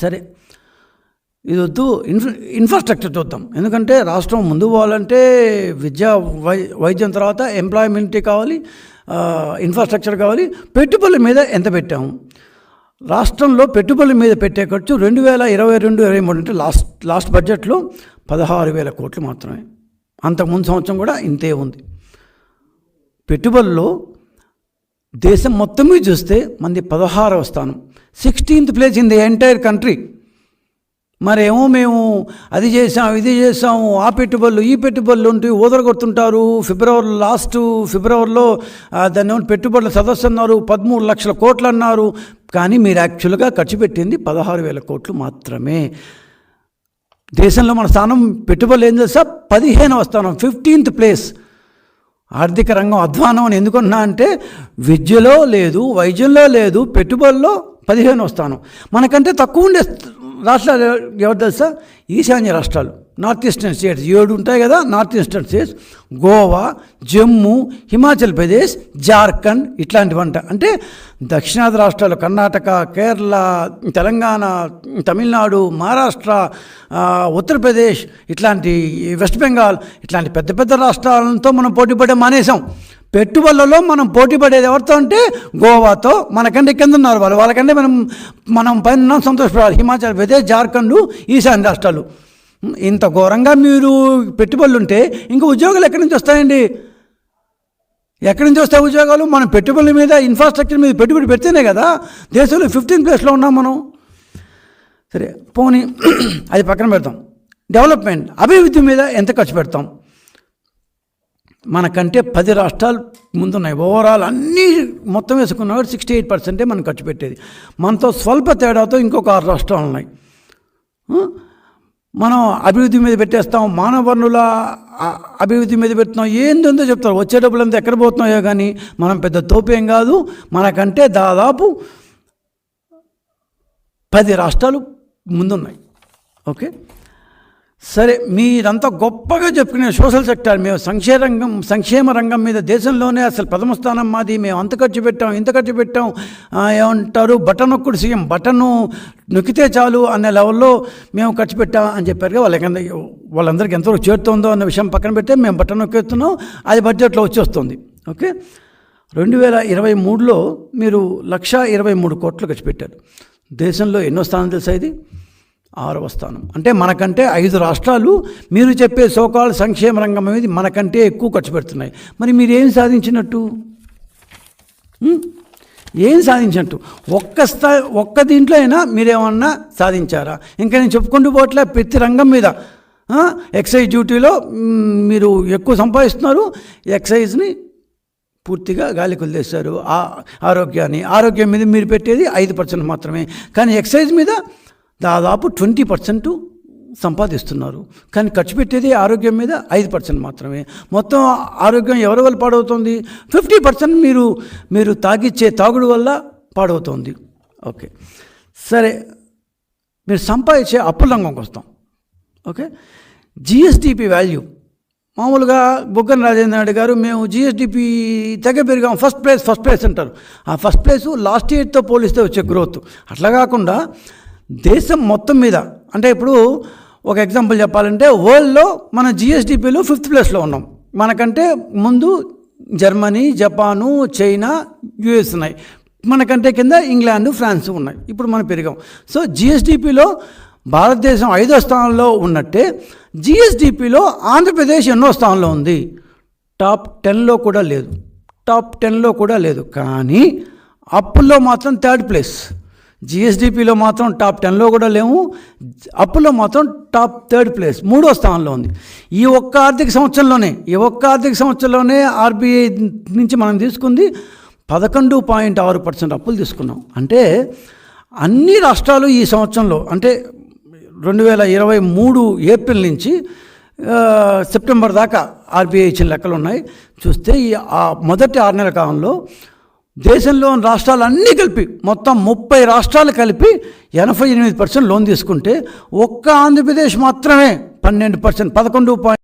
సరే. ఇది వద్దు ఇన్ఫ్రా ఇన్ఫ్రాస్ట్రక్చర్ చూద్దాం. ఎందుకంటే రాష్ట్రం ముందు పోవాలంటే విద్య వై వైద్యం తర్వాత ఎంప్లాయ్మెంట్ కావాలి ఇన్ఫ్రాస్ట్రక్చర్ కావాలి. పెట్టుబడుల మీద ఎంత పెట్టాము? రాష్ట్రంలో పెట్టుబడుల మీద పెట్టే ఖర్చు రెండు వేల ఇరవై రెండు ఇరవై మూడు అంటే లాస్ట్ లాస్ట్ బడ్జెట్లో పదహారు వేల కోట్లు మాత్రమే. అంతకుముందు సంవత్సరం కూడా ఇంతే ఉంది. పెట్టుబడుల్లో దేశం మొత్తం చూస్తే మంది పదహారవ స్థానం. Sixteenth place in the entire country. మరేమో మేము అది చేసాం ఇది చేసాము ఆ పెట్టుబడులు ఈ పెట్టుబడులు ఉంటే ఊదరగొడుతుంటారు. ఫిబ్రవరి లాస్ట్ ఫిబ్రవరిలో దాన్ని పెట్టుబడుల సదస్సు అన్నారు పదమూడు లక్షల కోట్లు అన్నారు. కానీ మీరు యాక్చువల్గా ఖర్చు పెట్టింది పదహారు వేల కోట్లు మాత్రమే. దేశంలో మన స్థానం పెట్టుబడులు ఏం చేస్తా పదిహేనవ స్థానం ఫిఫ్టీన్త్ ప్లేస్. ఆర్థిక రంగం అధ్వానం అని ఎందుకున్నా అంటే విద్యలో లేదు వైద్యంలో లేదు పెట్టుబడుల్లో పదిహేను స్థానం. మనకంటే తక్కువ ఉండే రాష్ట్రాలు ఎవరు తెలుసా? ఈశాన్య రాష్ట్రాలు. North eastern states. ఏడు ఉంటాయి కదా north eastern states. Goa Jammu Himachal Pradesh Jharkhand ఇట్లాంటివంట. అంటే దక్షిణాది రాష్ట్రాలు కర్ణాటక కేరళ తెలంగాణ తమిళనాడు మహారాష్ట్ర ఉత్తరప్రదేశ్ ఇట్లాంటి వెస్ట్ బెంగాల్ ఇట్లాంటి పెద్ద పెద్ద రాష్ట్రాలతో మనం పోటీ పడే మానేసాం పెట్టుబడులలో మనం పోటీ పడేది ఎవరితో అంటే గోవాతో. మనకంటే కింద ఉన్నారు వాళ్ళు. వాళ్ళకంటే మనం మనం పైన సంతోషపడాలి. హిమాచల్ ప్రదేశ్ జార్ఖండ్ ఈశాన్య రాష్ట్రాలు. ఇంత ఘోరంగా మీరు పెట్టుబడులు ఉంటే ఇంకా ఉద్యోగాలు ఎక్కడి నుంచి వస్తాయండి? ఎక్కడి నుంచి వస్తాయి ఉద్యోగాలు? మనం పెట్టుబడుల మీద ఇన్ఫ్రాస్ట్రక్చర్ మీద పెట్టుబడి పెడితేనే కదా. దేశంలో ఫిఫ్టీన్ ప్లేస్లో ఉన్నాం మనం. సరే పోనీ అది పక్కన పెడతాం. డెవలప్మెంట్ అభివృద్ధి మీద ఎంత ఖర్చు పెడతాం? మనకంటే పది రాష్ట్రాలు ముందున్నాయి. ఓవరాల్ అన్నీ మొత్తం వేసుకున్నా సిక్స్టీ ఎయిట్ పర్సెంటే మనం ఖర్చు పెట్టేది. మనతో స్వల్ప తేడాతో ఇంకొక ఆరు రాష్ట్రాలు ఉన్నాయి. మనం అభివృద్ధి మీద పెట్టేస్తాం. మానవ వనరుల అభివృద్ధి మీద పెడుతున్నాం. ఏందో చెప్తారు. వచ్చే డబ్బులంతా ఎక్కడ పోతున్నాయో కానీ మనం పెద్ద తోపేం కాదు. మనకంటే దాదాపు పది రాష్ట్రాలు ముందున్నాయి. ఓకే? సరే మీరంతా గొప్పగా చెప్పుకునే సోషల్ సెక్టర్ మేము సంక్షేమ రంగం సంక్షేమ రంగం మీద దేశంలోనే అసలు ప్రథమ స్థానం మాది. మేము అంత ఖర్చు పెట్టాం ఇంత ఖర్చు పెట్టాం. ఏమంటారు? బటన్ ఒక్కడు సీఎం బటన్ నొక్కితే చాలు అనే లెవెల్లో మేము ఖర్చు పెట్టాం అని చెప్పారుగా వాళ్ళకి వాళ్ళందరికీ ఎంతవరకు చేరుతుందో అన్న విషయం పక్కన పెడితే మేము బటన్ నొక్కేస్తున్నాం అది బడ్జెట్లో వచ్చేస్తుంది. ఓకే? రెండు వేల ఇరవై మూడులో మీరు లక్ష ఇరవై మూడు కోట్లు ఖర్చు పెట్టారు. దేశంలో ఎన్నో స్థానం తెలుసా ఇది? ఆరవ స్థానం. అంటే మనకంటే ఐదు రాష్ట్రాలు మీరు చెప్పే సోకాల సంక్షేమ రంగం అనేది మనకంటే ఎక్కువ ఖర్చు పెడుతున్నాయి. మరి మీరు ఏం సాధించినట్టు? ఏం సాధించినట్టు? ఒక్క స్థా ఒక్క దీంట్లో అయినా మీరేమన్నా సాధించారా? ఇంకా నేను చెప్పుకుంటూ పోవట్లే ప్రతి రంగం మీద. ఎక్సైజ్ డ్యూటీలో మీరు ఎక్కువ సంపాదిస్తున్నారు. ఎక్సైజ్ని పూర్తిగా గాలి వదిలేశారు ఆ ఆరోగ్యాన్ని. ఆరోగ్యం మీద మీరు పెట్టేది ఐదు పర్సెంట్ మాత్రమే. కానీ ఎక్సైజ్ మీద దాదాపు ట్వంటీ పర్సెంట్ సంపాదిస్తున్నారు. కానీ ఖర్చు పెట్టేది ఆరోగ్యం మీద ఐదు పర్సెంట్ మాత్రమే. మొత్తం ఆరోగ్యం ఎవరి వల్ల పాడవుతుంది? ఫిఫ్టీ పర్సెంట్ మీరు మీరు తాగిచ్చే తాగుడు వల్ల పాడవుతుంది. ఓకే. సరే. మీరు సంపాదించే అప్పుల రంగంకి వస్తాం. ఓకే. GSDP value. మామూలుగా బుగ్గన రాజేంద్ర నాయుడు గారు మేము జిఎస్డిపి తెగ పెరిగాం. ఫస్ట్ ప్లేస్ ఫస్ట్ ప్లేస్ అంటారు. ఆ ఫస్ట్ ప్లేస్ లాస్ట్ ఇయర్తో పోలిస్తే వచ్చే గ్రోత్. అట్లా కాకుండా దేశం మొత్తం మీద. అంటే ఇప్పుడు ఒక ఎగ్జాంపుల్ చెప్పాలంటే వరల్డ్లో మన జిఎస్డిపిలో ఫిఫ్త్ ప్లేస్లో ఉన్నాం. మనకంటే ముందు జర్మనీ జపాను చైనా యుఎస్ ఉన్నాయి. మనకంటే కింద ఇంగ్లాండ్ ఫ్రాన్స్ ఉన్నాయి. ఇప్పుడు మనం పెరిగాం. సో జిఎస్డిపిలో భారతదేశం ఐదో స్థానంలో ఉన్నట్టే జిఎస్డిపిలో ఆంధ్రప్రదేశ్ ఎన్నో స్థానంలో ఉంది. టాప్ టెన్లో కూడా లేదు. టాప్ టెన్లో కూడా లేదు. కానీ అప్పుల్లో మాత్రం థర్డ్ ప్లేస్ జిఎస్డిపిలో మాత్రం టాప్ టెన్లో కూడా లేవు. అప్పులో మాత్రం టాప్ థర్డ్ ప్లేస్ మూడో స్థానంలో ఉంది. ఈ ఒక్క ఆర్థిక సంవత్సరంలోనే ఈ ఒక్క ఆర్థిక సంవత్సరంలోనే ఆర్బీఐ నుంచి మనం తీసుకుంది పదకొండు పాయింట్ ఆరు పర్సెంట్ అప్పులు తీసుకున్నాం. అంటే అన్ని రాష్ట్రాలు ఈ సంవత్సరంలో అంటే రెండు వేల ఇరవై మూడు ఏప్రిల్ నుంచి సెప్టెంబర్ దాకా ఆర్బీఐ ఇచ్చిన లెక్కలు ఉన్నాయి. చూస్తే ఈ మొదటి ఆరు నెలల కాలంలో దేశంలోని రాష్ట్రాలు అన్నీ కలిపి మొత్తం ముప్పై రాష్ట్రాలు కలిపి ఎనభై ఎనిమిది పర్సెంట్ లోన్ తీసుకుంటే ఒక్క ఆంధ్రప్రదేశ్ మాత్రమే పన్నెండు పర్సెంట్ పదకొండు పాయింట్